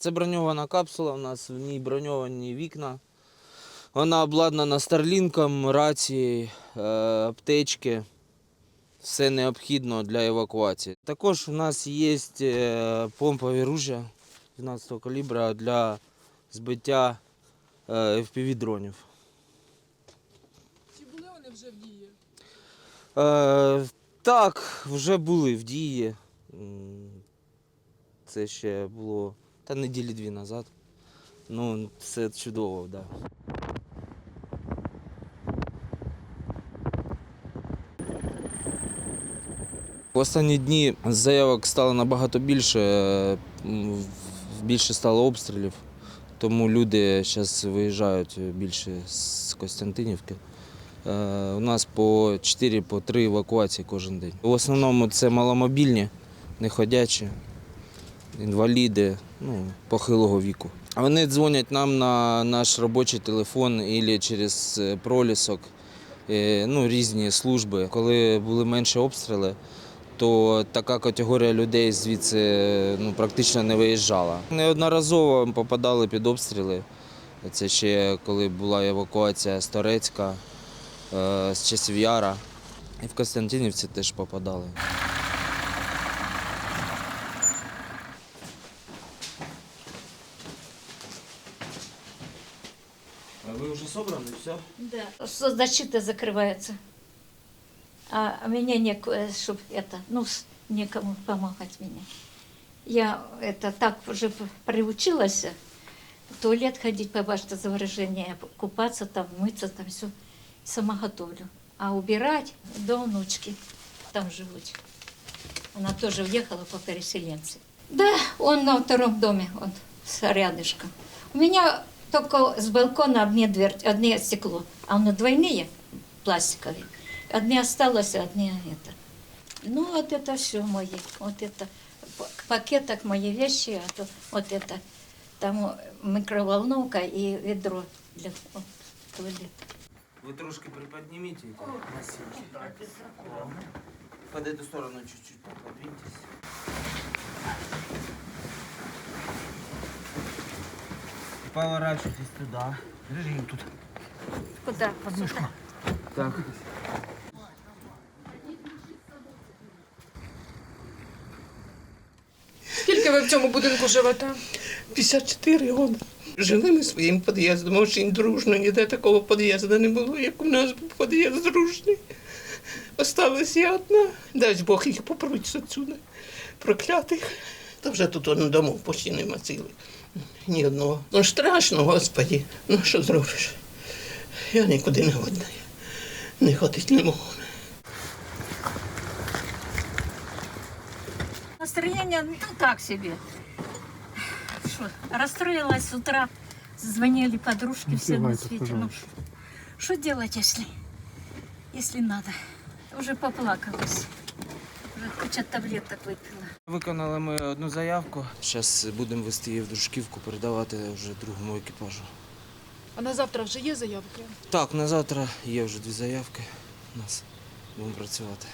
Це броньована капсула, у нас в ній броньовані вікна. Вона обладнана старлінком, рацією, е, аптечки. Все необхідно для евакуації. Також у нас є е, помпові ружя 12 калібра для збиття е, FPV-дронів. Чи були вони вже в дії? Е, так, вже були в дії. Це ще було та неділі дві назад. Ну, це чудово, так. Да. В останні дні заявок стало набагато більше, е, більше стало обстрілів, тому люди зараз виїжджають більше з Костянтинівки. Е, У нас по 4 по 3 евакуації кожен день. В основному це маломобільні, неходячі, інваліди, ну, похилого віку. А Вони дзвонять нам на наш робочий телефон або через е, пролісок, е, ну, різні служби. Коли були менші обстріли, то така категорія людей звідси ну, практично не виїжджала. Неодноразово попадали під обстріли. Це ще коли була евакуація з Торецька, е, з часів Яра. І в Костянтинівці теж попадали. Ви вже зібрані, все? Да, что защита закрывается. А а меня не, чтобы это, ну, некому помогать мне. Я это так уже приучилась в туалет ходить, побачити заворожение, купаться там, мыться там, все. Сама готовлю. А убирать до внучки там живут. Она тоже уехала по переселенцу. Да, он на втором доме, он рядышком. У меня только с балкона одни дверь, одни стекло, а он двойные пластиковые. Одни осталось, а одни это. Ну, вот это все мои. Вот это в пакетах мои вещи, а то вот это там микроволновка и ведро для о, туалета. Ви трошки приподніміть її. Под эту сторону чуть-чуть подвиньтесь. Поворачивайтесь туда. Держи ее тут. Куда? Подмышку. Так. Скільки ви в цьому будинку живете? 54 роки. Жили ми своїм під'їздом, дуже дружно, ніде такого під'їзду не було, як у нас був під'їзд дружний. Осталась я одна. Дай Бог їх попруть отсюди, проклятих. Та вже тут он домов почти нема цілих. Ні одного. Ну страшно, Господі. Ну що зробиш? Я нікуди не годна. Не ходить не можу. Настроение, ну так себе. Что, расстроилась с утра, звонили подружки все на свете. Ну, что делать, если, если надо? Уже поплакалась. Куча таблеток випила. Виконали ми одну заявку. Зараз будемо вести її в дружківку, передавати вже другому екіпажу. А на завтра вже є заявки? Так, на завтра є вже дві заявки у нас. Будемо працювати.